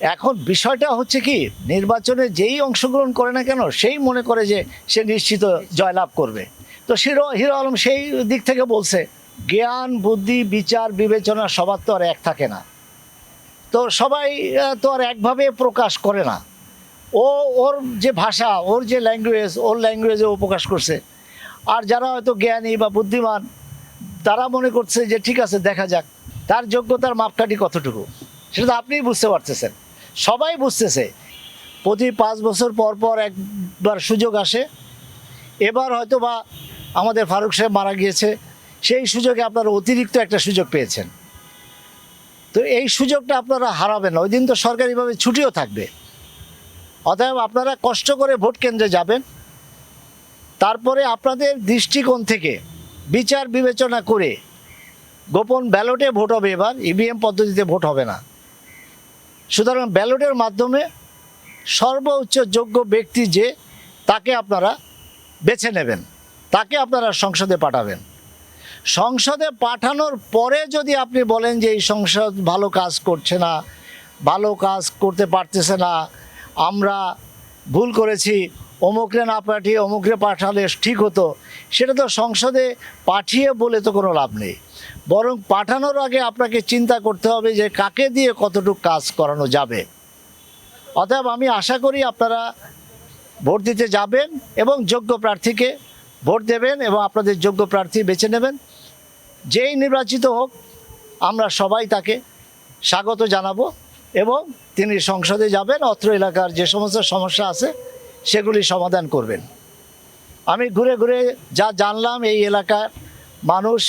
এখন বিষয়টা হচ্ছে কি, নির্বাচনে যেই অংশগ্রহণ করে না কেন, সেই মনে করে যে সে নিশ্চিত জয়লাভ করবে। তো হিরো হিরো আলম সেই দিক থেকে বলছে, জ্ঞান, বুদ্ধি, বিচার, বিবেচনা সবার তো আর এক থাকে না। তো সবাই তো আর একভাবে প্রকাশ করে না। ও, ওর যে ভাষা, ওর যে ল্যাঙ্গুয়েজ ওর ল্যাঙ্গুয়েজে ও প্রকাশ করছে। আর যারা হয়তো জ্ঞানী বা বুদ্ধিমান, তারা মনে করছে যে ঠিক আছে, দেখা যাক, তার যোগ্যতার মাপকাঠি কতটুকু। সেটা তো আপনিই বুঝতে পারতেছেন। সবাই বুঝতেছে। প্রতি পাঁচ বছর পর পর একবার সুযোগ আসে। এবার হয়তো বা আমাদের ফারুক সাহেব মারা গিয়েছে। সেই সুযোগে আপনারা অতিরিক্ত একটা সুযোগ পেয়েছেন। তো এই সুযোগটা আপনারা হারাবেন না। ওই দিন তো সরকারিভাবে ছুটিও থাকবে। অতএব আপনারা কষ্ট করে ভোট কেন্দ্রে যাবেন। তারপরে আপনাদের দৃষ্টিকোণ থেকে বিচার বিবেচনা করে গোপন ব্যালটে ভোট হবে এবার। ইভিএম পদ্ধতিতে ভোট হবে না। সুতরাং ব্যালটের মাধ্যমে সর্বোচ্চ যোগ্য ব্যক্তি যে, তাকে আপনারা বেছে নেবেন, তাকে আপনারা সংসদে পাঠাবেন। সংসদে পাঠানোর পরে যদি আপনি বলেন যে, এই সংসদ ভালো কাজ করছে না, ভালো কাজ করতে পারতেছে না, আমরা ভুল করেছি অমুকরে না পাঠিয়ে অমুকরে পাঠালে ঠিক হতো, সেটা তো সংসদে পাঠিয়ে বলে তো কোনো লাভ নেই। বরং পাঠানোর আগে আপনাকে চিন্তা করতে হবে যে কাকে দিয়ে কতটুকু কাজ করানো যাবে। অতএব আমি আশা করি আপনারা ভোট দিতে যাবেন এবং যোগ্য প্রার্থীকে ভোট দেবেন এবং আপনাদের যোগ্য প্রার্থী বেছে নেবেন। যেই নির্বাচিত হোক, আমরা সবাই তাকে স্বাগত জানাব এবং তিনি সংসদে যাবেন, অত্র এলাকার যে সমস্ত সমস্যা আছে সেগুলি সমাধান করবেন। আমি ঘুরে ঘুরে যা জানলাম এই এলাকার মানুষ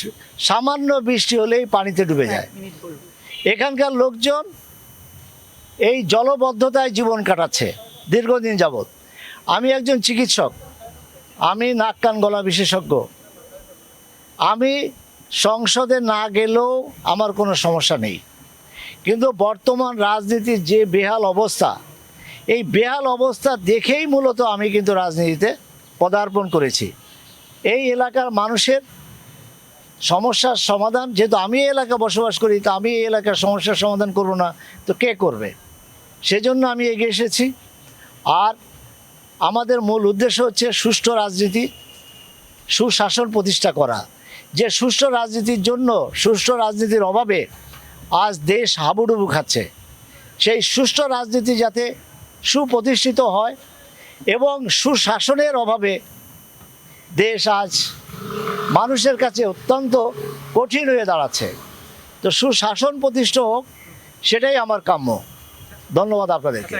সামান্য বৃষ্টি হলেই পানিতে ডুবে যায়। এখানকার লোকজন এই জলবদ্ধতায় জীবন কাটাচ্ছে দীর্ঘদিন যাবৎ। আমি একজন চিকিৎসক আমি নাক কান গলা বিশেষজ্ঞ। আমি সংসদে না গেলেও আমার কোনো সমস্যা নেই। কিন্তু বর্তমান রাজনীতির যে বেহাল অবস্থা এই বেহাল অবস্থা দেখেই মূলত আমি কিন্তু রাজনীতিতে পদার্পণ করেছি। এই এলাকার মানুষের সমস্যার সমাধান, যেহেতু আমি এই এলাকা বসবাস করি, তো আমি এই এলাকার সমস্যার সমাধান করব না, তো কে করবে? সেজন্য আমি এগিয়ে এসেছি। আর আমাদের মূল উদ্দেশ্য হচ্ছে সুষ্ঠু রাজনীতি, সুশাসন প্রতিষ্ঠা করা। যে সুষ্ঠু রাজনীতির জন্য, সুষ্ঠু রাজনীতির অভাবে আজ দেশ হাবুডুবু খাচ্ছে। সেই সুষ্ঠু রাজনীতি যাতে সুপ্রতিষ্ঠিত হয় এবং সুশাসনের অভাবে দেশ আজ মানুষের কাছে অত্যন্ত কঠিন হয়ে দাঁড়াচ্ছে। তো সুশাসন প্রতিষ্ঠা হোক, সেটাই আমার কাম্য। ধন্যবাদ আপনাদেরকে।